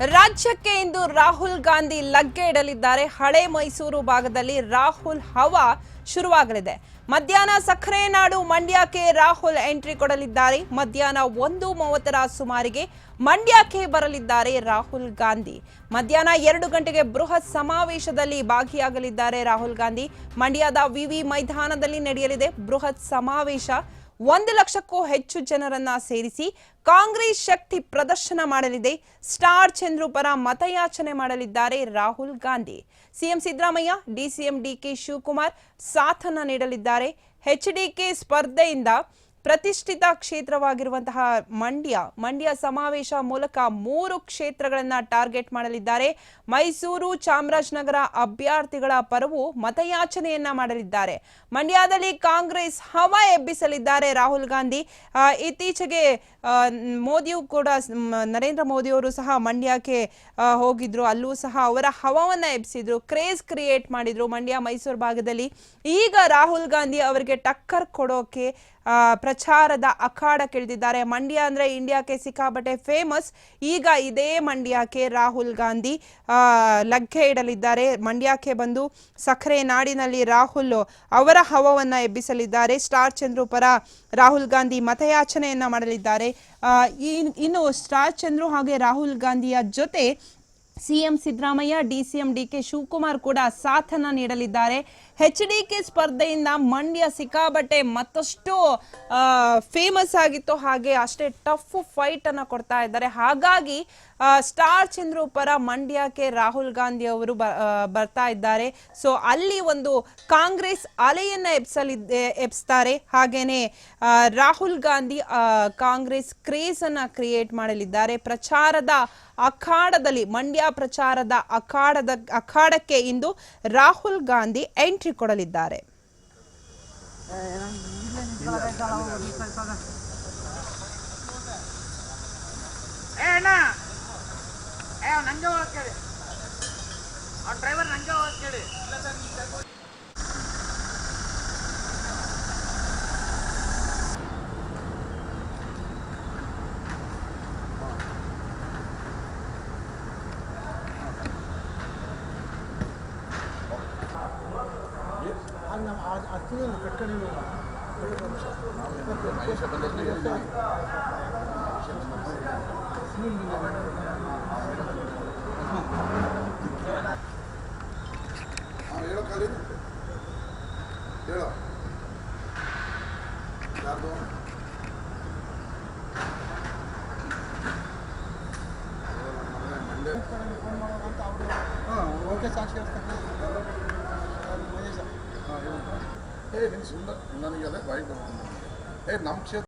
ರಾಜ್ಯಕ್ಕೆ ಇಂದು ರಾಹುಲ್ ಗಾಂಧಿ ಲಗ್ಗೆ ಇಡಲಿದ್ದಾರೆ. ಹಳೆ ಮೈಸೂರು ಭಾಗದಲ್ಲಿ ರಾಹುಲ್ ಹವಾ ಶುರುವಾಗಲಿದೆ. ಮಧ್ಯಾಹ್ನ ಸಕ್ಕರೆ ನಾಡು ಮಂಡ್ಯಕ್ಕೆ ರಾಹುಲ್ ಎಂಟ್ರಿ ಕೊಡಲಿದ್ದಾರೆ. ಮಧ್ಯಾಹ್ನ ಒಂದು ಮೂವತ್ತರ ಸುಮಾರಿಗೆ ಮಂಡ್ಯಕ್ಕೆ ಬರಲಿದ್ದಾರೆ ರಾಹುಲ್ ಗಾಂಧಿ. ಮಧ್ಯಾಹ್ನ ಎರಡು ಗಂಟೆಗೆ ಬೃಹತ್ ಸಮಾವೇಶದಲ್ಲಿ ಭಾಗಿಯಾಗಲಿದ್ದಾರೆ ರಾಹುಲ್ ಗಾಂಧಿ. ಮಂಡ್ಯದ ವಿವಿ ಮೈದಾನದಲ್ಲಿ ನಡೆಯಲಿದೆ ಬೃಹತ್ ಸಮಾವೇಶ. ಒಂದು ಲಕ್ಷಕ್ಕೂ ಹೆಚ್ಚು ಜನರನ್ನ ಸೇರಿಸಿ ಕಾಂಗ್ರೆಸ್ ಶಕ್ತಿ ಪ್ರದರ್ಶನ ಮಾಡಲಿದೆ. ಸ್ಟಾರ್ ಚಂದ್ರು ಪರ ಮತಯಾಚನೆ ಮಾಡಲಿದ್ದಾರೆ Rahul Gandhi. CM Siddaramaiah, DCM DK Shivakumar ಸಾಥನ ನೀಡಲಿದ್ದಾರೆ. ಎಚ್ಡಿಕೆ ಸ್ಪರ್ಧೆಯಿಂದ ಪ್ರತಿಷ್ಠಿತ ಕ್ಷೇತ್ರವಾಗಿರುವಂತಹ ಮಂಡ್ಯ ಮಂಡ್ಯ ಸಮಾವೇಶ ಮೂಲಕ ಮೂರು ಕ್ಷೇತ್ರಗಳನ್ನ ಟಾರ್ಗೆಟ್ ಮಾಡಲಿದ್ದಾರೆ. ಮೈಸೂರು ಚಾಮರಾಜನಗರ ಅಭ್ಯರ್ಥಿಗಳ ಪರವು ಮತಯಾಚನೆಯನ್ನ ಮಾಡಲಿದ್ದಾರೆ. ಮಂಡ್ಯದಲ್ಲಿ ಕಾಂಗ್ರೆಸ್ ಹವಾ ಎಬ್ಬಿಸಲಿದ್ದಾರೆ ರಾಹುಲ್ ಗಾಂಧಿ. ಇತ್ತೀಚೆಗೆ ಮೋದಿಯು ಕೂಡ ನರೇಂದ್ರ ಮೋದಿ ಮೋದಿಯವರು ಸಹ ಮಂಡ್ಯಕ್ಕೆ ಹೋಗಿದ್ರು. ಅಲ್ಲೂ ಸಹ ಅವರ ಹವವನ್ನ ಎಬ್ಬಿಸಿದ್ರು ಕ್ರೇಜ್ ಕ್ರಿಯೇಟ್ ಮಾಡಿದ್ರು ಮಂಡ್ಯ ಮೈಸೂರು ಭಾಗದಲ್ಲಿ. ಈಗ ರಾಹುಲ್ ಗಾಂಧಿ ಅವರಿಗೆ ಟಕ್ಕರ್ ಕೊಡೋಕೆ ಆ, ಪ್ರಚಾರದ ಅಖಾಡಕ್ಕಿಳಿದಿದ್ದಾರೆ ಮಂಡ್ಯ ಅಂದ್ರೆ ಇಂಡಿಯಾಕ್ಕೆ ಸಿಕ್ಕಾಪಟ್ಟೆ ಫೇಮಸ್ ಈಗ ಇದೇ ಮಂಡ್ಯಕ್ಕೆ ರಾಹುಲ್ ಗಾಂಧಿ ಲಗ್ಗೆ ಇಡಲಿದ್ದಾರೆ. ಮಂಡ್ಯಕ್ಕೆ ಬಂದು ಸಕ್ಕರೆ ನಾಡಿನಲ್ಲಿ ರಾಹುಲ್ ಅವರ ಹವವನ್ನ ಎಬ್ಬಿಸಲಿದ್ದಾರೆ. ಸ್ಟಾರ್ ಚಂದ್ರು ಪರ ರಾಹುಲ್ ಗಾಂಧಿ ಮತಯಾಚನೆಯನ್ನ ಮಾಡಲಿದ್ದಾರೆ. ಇನ್ನು ಸ್ಟಾರ್ ಚಂದ್ರು ಹಾಗೆ ರಾಹುಲ್ ಗಾಂಧಿಯ ಜೊತೆ CM Siddaramaiah DCM DK Shivakumar ಕೂಡ ಸಾಥನ ನೀಡಲಿದ್ದಾರೆ. ಎಚ್ ಡಿ ಕೆ ಸ್ಪರ್ಧೆಯಿಂದ ಮಂಡ್ಯ ಸಿಕ್ಕಾಬಟ್ಟೆ ಮತ್ತಷ್ಟು ಫೇಮಸ್ ಆಗಿತ್ತು. ಹಾಗೆ ಅಷ್ಟೇ ಟಫ್ ಫೈಟ್ ಅನ್ನ ಕೊಡ್ತಾ ಇದ್ದಾರೆ. ಹಾಗಾಗಿ ಸ್ಟಾರ್ ಚಂದ್ರು ಪರ ಮಂಡ್ಯಕ್ಕೆ ರಾಹುಲ್ ಗಾಂಧಿ ಅವರು ಬರ್ತಾ ಇದ್ದಾರೆ. ಸೊ ಅಲ್ಲಿ ಒಂದು ಕಾಂಗ್ರೆಸ್ ಅಲೆಯನ್ನ ಎಬ್ಸಲಿದ್ದೆ, ಎಬ್ಸ್ತಾರೆ. ಹಾಗೇನೆ ರಾಹುಲ್ ಗಾಂಧಿ ಕಾಂಗ್ರೆಸ್ ಕ್ರೇಸ್ ಅನ್ನ ಕ್ರಿಯೇಟ್ ಮಾಡಲಿದ್ದಾರೆ. ಪ್ರಚಾರದ ಅಖಾಡದಲ್ಲಿ, ಮಂಡ್ಯ ಪ್ರಚಾರದ ಅಖಾಡದ, ಅಖಾಡಕ್ಕೆ ಇಂದು ರಾಹುಲ್ ಗಾಂಧಿ ಎಂಟ್ರಿ ಕೊಡಲಿದ್ದಾರೆ. ಏ ಅಣ್ಣ ಏ ಅವ್ನು ನಂಗೆ ಹೋಗಕ್ ಕೇಳಿ ಅವ್ನ ಡ್ರೈವರ್ ನಂಗೆ ಹೋಗಕ್ ಕೇಳಿ ಹಾಂ ಓಕೆ ಸಾಕ್ಷಿ ಸುಂದರ್ ನನಗೆ ಅದೇ ಬಾಯಿ ಏ ನಮ್ಮ ಕ್ಷೇತ್ರ